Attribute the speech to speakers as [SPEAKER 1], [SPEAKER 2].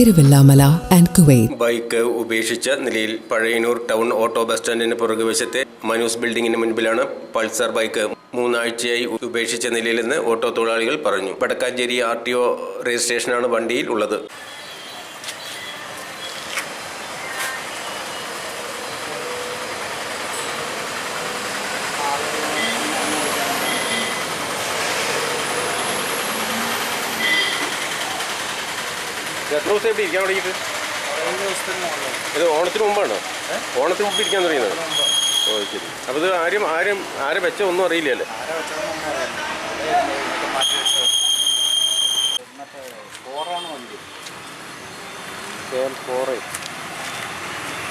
[SPEAKER 1] Thiruvilwamala and Kuwait
[SPEAKER 2] bike ഉപേക്ഷിച്ച നിലയിൽ Pazhayannur town auto bus സ്റ്റാൻഡിന് പുറകുവശത്തെ മനുസ് ബിൽഡിംഗിന് മുൻപിലാണ് പൾസർ ബൈക്ക് മൂന്നാഴ്ചയായി ഉപേക്ഷിച്ച നിലയിലെന്ന് ഓട്ടോ തൊഴിലാളികൾ പറഞ്ഞു. വടക്കാഞ്ചേരി ആർ ടി ഒ രജിസ്ട്രേഷനാണ് വണ്ടിയിൽ ഉള്ളത് എത്ര ദിവസം ഇവിടെ ഇരിക്കാൻ തുടങ്ങിയിട്ട്? ഇത് ഓണത്തിന് മുമ്പാണോ? ഓണത്തിന് മുമ്പ് ഇരിക്കാൻ തുടങ്ങിയത്? ഓ ശരി. അപ്പോൾ ഇത് ആരും ആരും ആരെ വെച്ച ഒന്നും അറിയില്ലല്ലേ
[SPEAKER 3] ഫോറാണ് വണ്ടി. ഫോറ്.